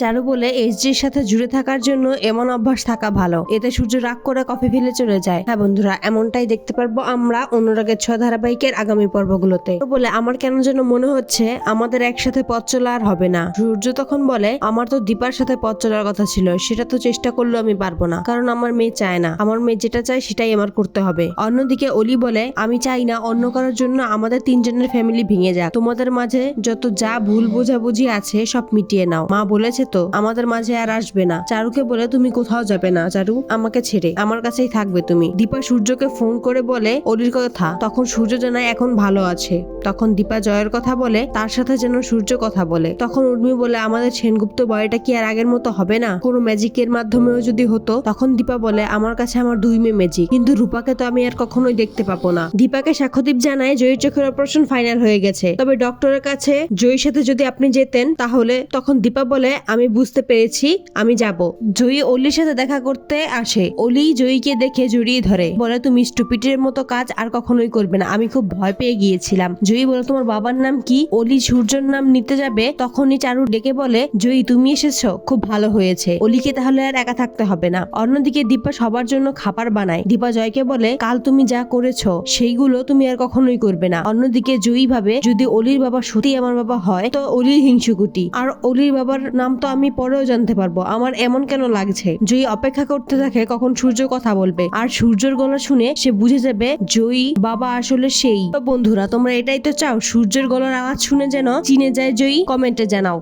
চারু বলে এসজির সাথে জুড়ে থাকার জন্য এমন অভ্যাস থাকা ভালো। এতে সূর্য রাগ করে কফি ফেলে চলে যায়। হ্যাঁ বন্ধুরা, এমনটাই দেখতে পারব আমরা অনুরাগের ছ ধারাবাহিকের আগামী পর্বগুলোতে। বলে, আমার কেন যেন মনে হচ্ছে আমাদের একসাথে পথ চলা আর হবে না। সূর্য তখন বলে, আমার তো দীপার সাথে পথ চলার কথা ছিল, সেটা তো চেষ্টা করলেও আমি পারব না, কারণ আমার মেয়ে চায় না। আমার মেয়ে যেটা চায় সেটাই আমার করতে হবে। অন্যদিকে অলি বলে, আমি চাই না অন্য কারোর জন্য আমাদের তিনজনের ফ্যামিলি ভেঙে যাক। তোমাদের মাঝে যত যা ভুল বোঝাবুঝি আছে সব মিটিয়ে নাও। মা বলেছে তো? আমাদের মাঝে আর আসবে না। চারুকে বলে তুমি কোথাও যাবে না, চারু। আমাকে ছেড়ে। আমার কাছেই থাকবে তুমি। দীপা সূর্যকে ফোন করে বলে, অলির কথা। তখন সূর্য জানায় এখন ভালো আছে। তখন দীপা জয়ের কথা বলে, তার সাথে যেন সূর্য কথা বলে। তখন উর্মি বলে, আমাদের সেনগুপ্ত বয়টা কি আর আগের মতো হবে না? কোনো ম্যাজিকের মাধ্যমেও যদি হতো? তখন দীপা বলে, আমার কাছে আমার দুই মেয়ে ম্যাজিক কিন্তু রূপাকে তো আমি আর কখনোই দেখতে পাবো না। দীপাকে সাক্ষ্যদীপ জানায়, জয়ীর চোখের অপারেশন ফাইনাল হয়ে গেছে। তবে ডক্টরের কাছে জয়ীর সাথে যদি আপনি যেতেন, তাহলে তখন দীপা বলে আমি বুঝতে পেরেছি, আমি যাব। জয়ী অলির সাথে দেখা করতে আসে। অলি জয়ীকে দেখে জড়িয়ে ধরে, বলে, তুমি স্টুপিটের মতো কাজ আর কখনোই করবে না। আমি খুব ভয় পেয়ে গিয়েছিলাম। জয়ী বলে, তোমার বাবার নাম কি? অলি সূর্যর নাম নিতে যাবে, তখনই চারু ডেকে বলে জয়ী তুমি এসেছ, খুব ভালো হয়েছে। অলিকে তাহলে আর একা থাকতে হবে না। অন্যদিকে দীপা সবার জন্য খাবার বানায়। দীপা জয়কে বলে, কাল তুমি যা করেছ, সেইগুলো তুমি আর কখনোই করবে না। অন্যদিকে জয়ী ভাবে, যদি অলির বাবা সত্যি আমার বাবা হয়, তো অলির হিংসুকুটি। আর অলির বাবার নাম তো আমি পরেও জানতে পারব। আমার এমন কেন লাগছে? জয়ী অপেক্ষা করতে থাকে, কখন সূর্য কথা বলবে। আর সূর্যের গলা শুনে সে বুঝে যাবে, জয়ী, বাবা আসলে সেই। তো বন্ধুরা, তোমরা এটাই তো চাও? সূর্যের গলার আওয়াজ শুনে যেন চিনে যায় জয়ী? কমেন্টে জানাও।